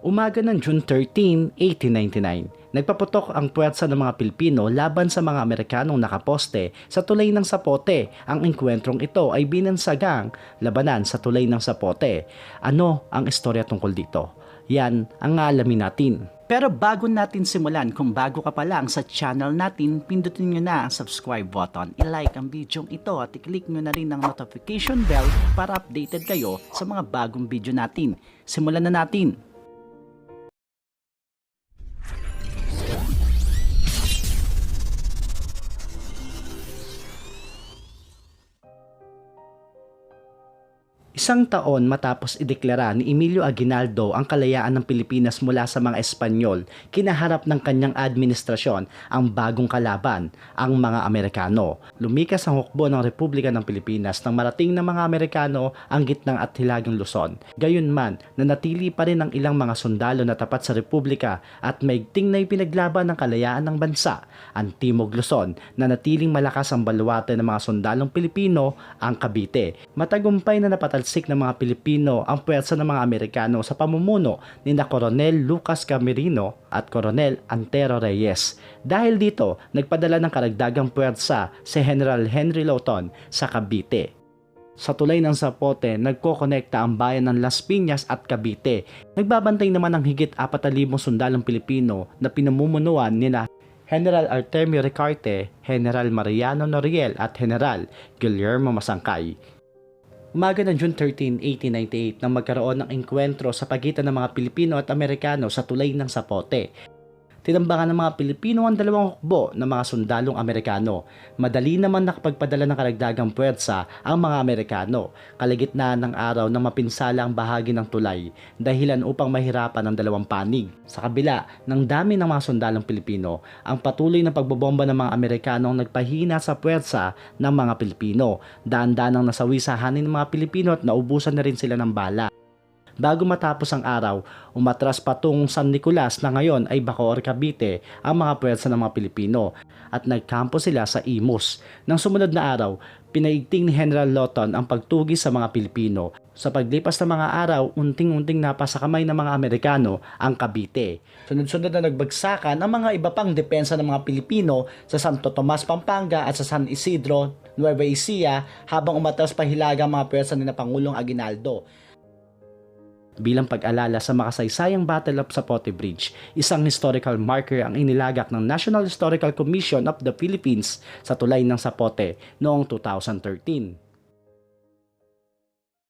Umaga ng June 13, 1899, nagpaputok ang puwersa ng mga Pilipino laban sa mga Amerikanong nakaposte sa tulay ng Sapote. Ang engkwentrong ito ay binansagang labanan sa tulay ng Sapote. Ano ang istorya tungkol dito? Yan ang alamin natin. Pero bago natin simulan, kung bago ka pa lang sa channel natin, pindutin nyo na ang subscribe button, i-like ang video ito at i-click nyo na rin ang notification bell para updated kayo sa mga bagong video natin. Simulan na natin! Isang taon matapos ideklara ni Emilio Aguinaldo ang kalayaan ng Pilipinas mula sa mga Espanyol, kinaharap ng kanyang administrasyon ang bagong kalaban, ang mga Amerikano. Lumikas ang hukbo ng Republika ng Pilipinas nang marating ng mga Amerikano ang gitnang at hilagang Luzon. Gayunman, nanatili pa rin ang ilang mga sundalo na tapat sa Republika at maigting na ipinaglaban ng kalayaan ng bansa. Ang Timog Luzon, nanatiling malakas ang baluarte ng mga sundalong Pilipino, ang Cavite. Matagumpay na napatal talsik ng mga Pilipino ang puwersa ng mga Amerikano sa pamumuno ni na Coronel Lucas Camerino at Coronel Antero Reyes. Dahil dito, nagpadala ng karagdagang puwersa si General Henry Lawton sa Cavite. Sa tulay ng Zapote, nagkokonekta ang bayan ng Las Piñas at Cavite. Nagbabantay naman ang higit 4,000 sundalong Pilipino na pinamumunuan nila General Artemio Ricarte, General Mariano Noriel at General Guillermo Masangkay. Umaga ng June 13, 1898 nang magkaroon ng engkwentro sa pagitan ng mga Pilipino at Amerikano sa tulay ng Sapote. Tinambangan ng mga Pilipino ang dalawang hukbo ng mga sundalong Amerikano. Madali naman nakapagpadala ng karagdagang puwersa ang mga Amerikano, kaligitnaan ng araw nang mapinsala ang bahagi ng tulay, dahilan upang mahirapan ang dalawang panig. Sa kabila ng dami ng mga sundalong Pilipino, ang patuloy na pagbobomba ng mga Amerikano ang nagpahina sa puwersa ng mga Pilipino. Daan-danang nasawi sa hanin ng mga Pilipino at naubusan na rin sila ng bala. Bago matapos ang araw, umatras patungong San Nicolas na ngayon ay Bacoor, Cavite ang mga puwersa ng mga Pilipino at nagkampo sila sa Imus. Nang sumunod na araw, pinaigting ni General Lawton ang pagtugi sa mga Pilipino. Sa paglipas ng mga araw, unting-unting napasa kamay ng mga Amerikano ang Cavite. Sunod-sunod na nagbagsakan ang mga iba pang depensa ng mga Pilipino sa Santo Tomas, Pampanga at sa San Isidro, Nueva Ecija habang umatras pa hilaga ang mga puwersa ni na Pangulong Aguinaldo bilang pag-alala sa makasaysayang Battle of Zapote Bridge. Isang historical marker ang inilagak ng National Historical Commission of the Philippines sa tulay ng Zapote noong 2013.